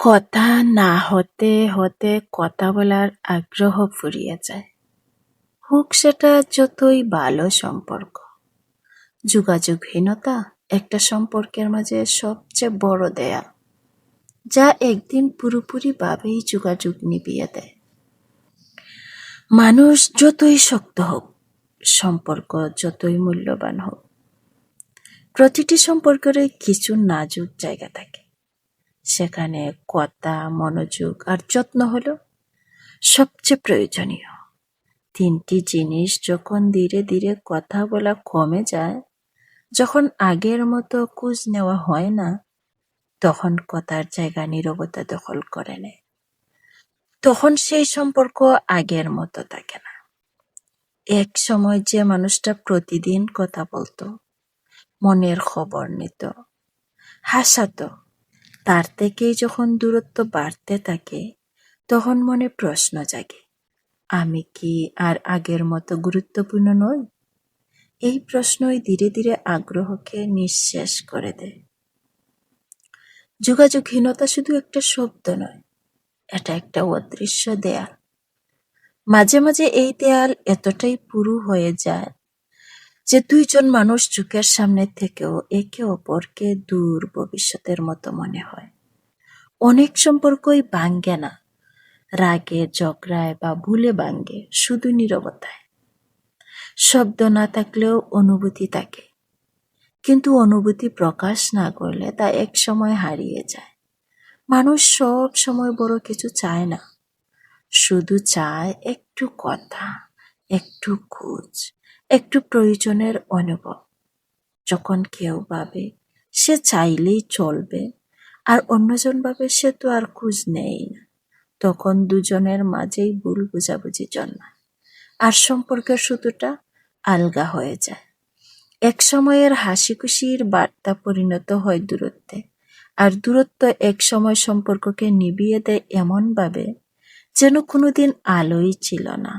কথা না হতে হতে কথা বলার আগ্রহ ফুরিয়ে যায়। হোক সেটা যতই ভালো সম্পর্ক, যোগাযোগহীনতা একটা সম্পর্কের মাঝে সবচেয়ে বড় দেয়া যা একদিন পুরোপুরিভাবেই যোগাযোগ নিবিয়ে দেয়। মানুষ যতই শক্ত হোক, সম্পর্ক যতই মূল্যবান হোক, প্রতিটি সম্পর্কের কিছু নাজুক জায়গা থাকে। সেখানে কথা, মনোযোগ আর যত্ন হলো সবচেয়ে প্রয়োজনীয়। তিনটি জিনিস যখন ধীরে ধীরে কথা বলা কমে যায়, যখন আগের মতো খোঁজ নেওয়া হয় না, তখন কথার জায়গা নীরবতা দখল করে নেয়। তখন সেই সম্পর্ক আগের মতো থাকে না। এক সময় যে মানুষটা প্রতিদিন কথা বলতো, মনের খবর নিত, হাসাতো তার থেকেই যখন দূরত্ব বাড়তে থাকে, তখন মনে প্রশ্ন জাগে, আমি কি আর আগের মতো গুরুত্বপূর্ণ নই? এই প্রশ্নই ধীরে ধীরে আগ্রহকে নিঃশেষ করে দেয়। যোগাযোগহীনতা শুধু একটা শব্দ নয়, এটা একটা অদৃশ্য দেয়াল। মাঝে মাঝে এই দেয়াল এতটাই পুরু হয়ে যায় যে দুইজন মানুষ চোখের সামনে থেকেও একে অপরকে দূর ভবিষ্যতের মতো মনে হয়। অনেক সম্পর্কই ভাঙ্গে না। রাগে, ঝগড়ায় বা ভুলে ভাঙ্গে শুধু নীরবতায়। শব্দ না থাকলেও অনুভূতি থাকে। কিন্তু অনুভূতি প্রকাশ না করলে তা এক সময় হারিয়ে যায়। মানুষ সব সময় বড় কিছু চায় না। শুধু চায় একটু কথা, একটু খোঁজ। একটু প্রয়োজনের অনুভব। যখন কেউ ভাবে সে চাইলেই চলবে আর অন্যজন ভাবে সে তো আর খোঁজ নেই না, তখন দুজনের মাঝেই ভুল বুঝাবুঝি জন্মায় আর সম্পর্কের সুতোটা আলগা হয়ে যায়। এক সময়ের হাসি খুশির বার্তা পরিণত হয় দূরত্বে আর দূরত্ব এক সময় সম্পর্ককে নিবিয়ে দেয় এমনভাবে যেন কোনোদিন আলোই ছিল না।